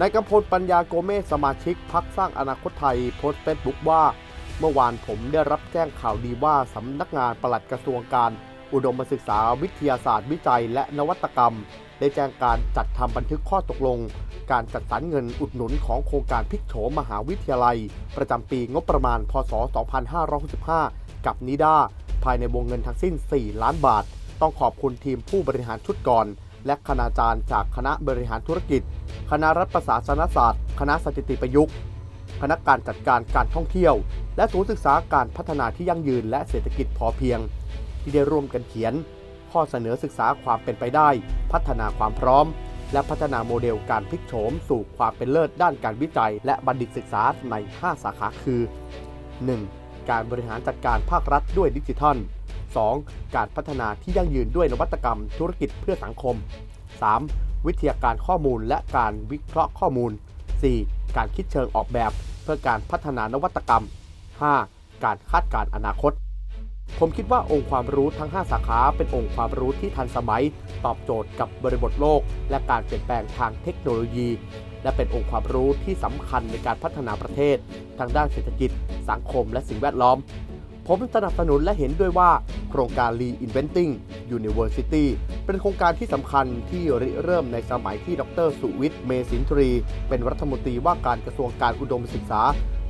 ในกำพลปัญญาโกเมสสมาชิกพักสร้างอนาคตไทยโพสต์เฟซบุ๊กว่า เมื่อวานผมได้รับแจ้งข่าวดีว่าสำนักงานปลัดกระทรวงการ อุดมศึกษาวิทยาศาสตร์วิจัย และนวัตกรรม ได้แจ้งการจัดทำบันทึกข้อตกลง การจัดสรรเงินอุดหนุนของโครงการพิกโฉมมหาวิทยาลัย ประจำปีงบประมาณพศ 2565 กับนิด้าภายในวงเงินทั้งสิ้น 4 ล้านบาท ต้องขอบคุณทีมผู้บริหารชุดก่อน และคณาจารย์จากคณะบริหารธุรกิจ คณะรัฐประศาสนศาสตร์ คณะสถิติประยุกต์ คณะการจัดการการท่องเที่ยว และศูนย์ศึกษาการพัฒนาที่ยั่งยืนและเศรษฐกิจพอเพียง ที่ได้ร่วมกันเขียน ข้อเสนอศึกษาความเป็นไปได้ พัฒนาความพร้อม และพัฒนาโมเดลการพลิกโฉมสู่ความเป็นเลิศด้านการวิจัย และบัณฑิตศึกษาใน 5 สาขาคือ 1. การบริหารจัดการภาครัฐด้วยดิจิทัล 2. การพัฒนาที่ยั่งยืนด้วยนวัตกรรมธุรกิจเพื่อสังคม 3. วิทยาการข้อมูลและการวิเคราะห์ข้อมูล 4. การคิดเชิงออกแบบ เพื่อการพัฒนานวัตกรรม 5. การคาดการณ์อนาคต ผมคิดว่าองค์ความรู้ทั้ง 5 สาขาเป็นองค์ความรู้ที่ทันสมัย ตอบโจทย์กับบริบทโลก และการเปลี่ยนแปลงทางเทคโนโลยี และเป็นองค์ความรู้ที่สำคัญในการพัฒนาประเทศ ทางด้านเศรษฐกิจ สังคม และสิ่งแวดล้อมผมสนับสนุนและเห็นด้วยว่า ครงการ Reinventing University เป็นโครงการที่สำคัญที่ริเริ่มในสมัยที่ดรสุวิทย์ เมสินทรี เป็นรัฐมนตรีว่าการกระทรวงการอุดมศึกษา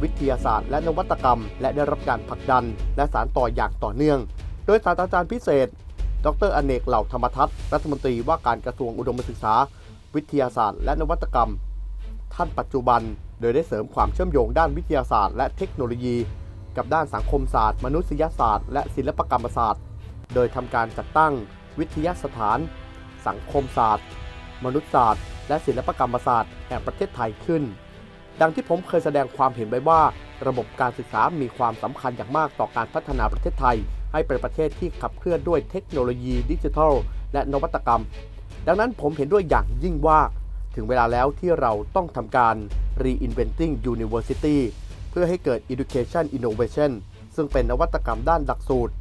วิทยาศาสตร์ และนวัตกรรม และได้รับการผลักดัน และสารต่ออย่างต่อเนื่อง โดยศาสตราจารย์พิเศษ ดรอเนกเหล่าธรรมทัศน์รัฐมนตรีว่าการกระทรวงอุดมศึกษา วิทยาศาสตร์ และนวัตกรรม ท่านปัจจุบัน โดยได้เสริมความเชื่อมโยงด้านวิทยาศาสตร์ และเทคโนโลยี กับด้านสังคมศาสตร์ มนุษยศาสตร์ และศิลปกรรมศาสตร์ โดยทำการจัดตั้ง วิทยาสถาน สังคมศาสตร์ มนุษยศาสตร์ และศิลปกรรมศาสตร์แห่งประเทศไทยขึ้น ดังที่ผมเคยแสดงความเห็นไว้ว่า ระบบการศึกษามีความสำคัญอย่างมากต่อการพัฒนาประเทศไทย ให้เป็นประเทศที่ขับเคลื่อนด้วยเทคโนโลยีดิจิทัล และนวัตกรรม ดังนั้นผมเห็นด้วยอย่างยิ่งว่า ถึงเวลาแล้วที่เราต้องทำการ reinventing university พื่อให้เกิด education innovation ซึ่งเป็นนวัตกรรมด้านหลักสูตร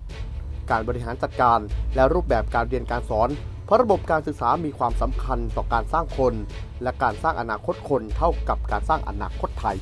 การบริหารจัดการและรูปแบบการเรียนการสอน เพราะระบบการศึกษามีความสำคัญต่อการสร้างคน และการสร้างอนาคตคนเท่ากับการสร้างอนาคตไทย